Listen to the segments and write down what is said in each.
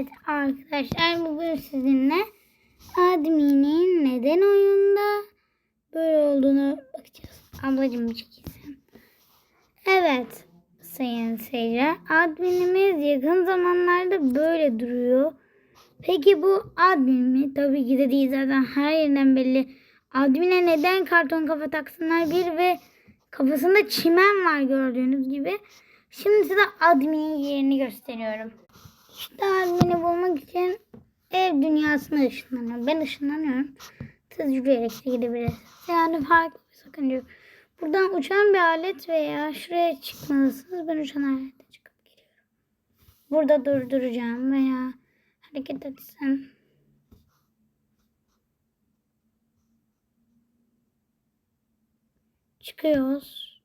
Evet arkadaşlar bugün sizinle adminin neden oyunda böyle olduğunu bakacağız. Ablacım çekilsin. Evet sayın seyirciler adminimiz yakın zamanlarda böyle duruyor. Peki bu admin mi? Tabii ki de değil zaten her yerinden belli. Admine neden karton kafa taksınlar bir ve kafasında çimen var gördüğünüz gibi. Şimdi size adminin yerini gösteriyorum. İşte admini bulmak için ev dünyasına ışınlanıyor. Ben ışınlanıyorum. Siz yürüyerek de gidebilirsiniz. Yani farklı bir sakınca yok. Buradan uçan bir alet veya şuraya çıkmalısınız. Ben uçan alete çıkıp geliyorum. Burada durduracağım veya hareket etsem. Çıkıyoruz.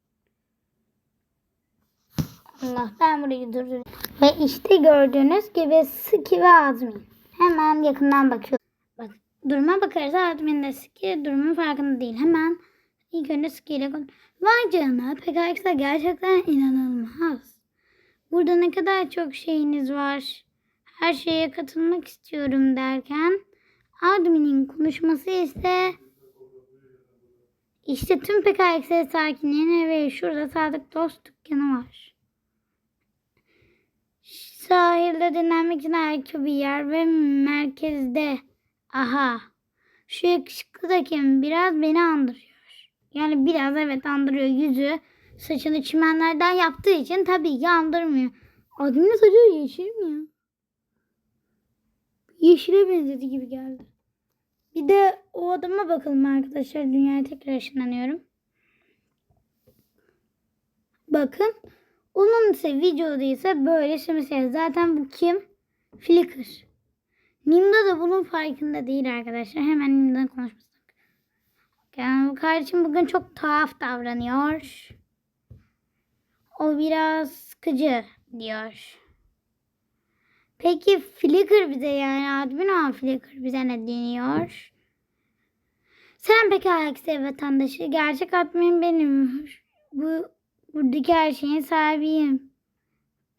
Allah ben burayı durdurayım. Ve işte gördüğünüz gibi Ski ve Azmin. Hemen yakından bakıyoruz. Bak, duruma bakarsa Azmin de Ski durumun farkında değil. Hemen ilk önce Ski ile. Vay canına PKX'da gerçekten inanılmaz. Burada ne kadar çok şeyiniz var. Her şeye katılmak istiyorum derken adminin konuşması ise işte tüm PKX sakinlerine ve şurada Sadık Dost dükkanı var. Sahilde dinlenmek için harika bir yer ve merkezde. Aha. Şu yakışıklı da kim? Biraz beni andırıyor. Yani biraz evet andırıyor. Yüzü saçını çimenlerden yaptığı için tabii ki andırmıyor. Adamın saçı yeşil mi ya? Yeşile benzedi gibi geldi. Bir de o adama bakalım arkadaşlar. Dünyaya tekrar ışınlanıyorum. Bakın. Onun ise videoda ise böyle şimdi zaten bu kim? Flickr. Nimda da bunun farkında değil arkadaşlar. Hemen Nimda'nın konuşmasına. Yani kardeşim bugün çok tuhaf davranıyor. O biraz sıkıcı diyor. Peki Flickr bize yani admin olan Flickr bize ne deniyor? Sen peki Alexey vatandaşı gerçek admin benim. Bu buradaki her şeyin sahibiyim.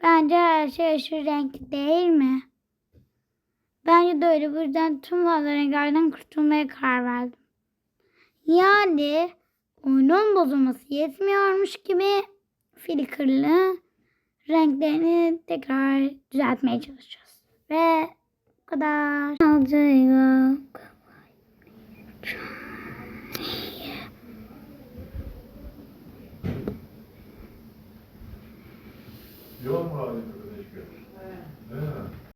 Bence her şey aşırı renkli değil mi? Bence de öyle. Bu tüm fazla renklerden kurtulmaya karar verdim. Yani oyunun bozulması yetmiyormuş gibi Flickr'lı renklerini tekrar düzeltmeye çalışacağız. Ve bu kadar. 요한과 아들 그러시고요. 네.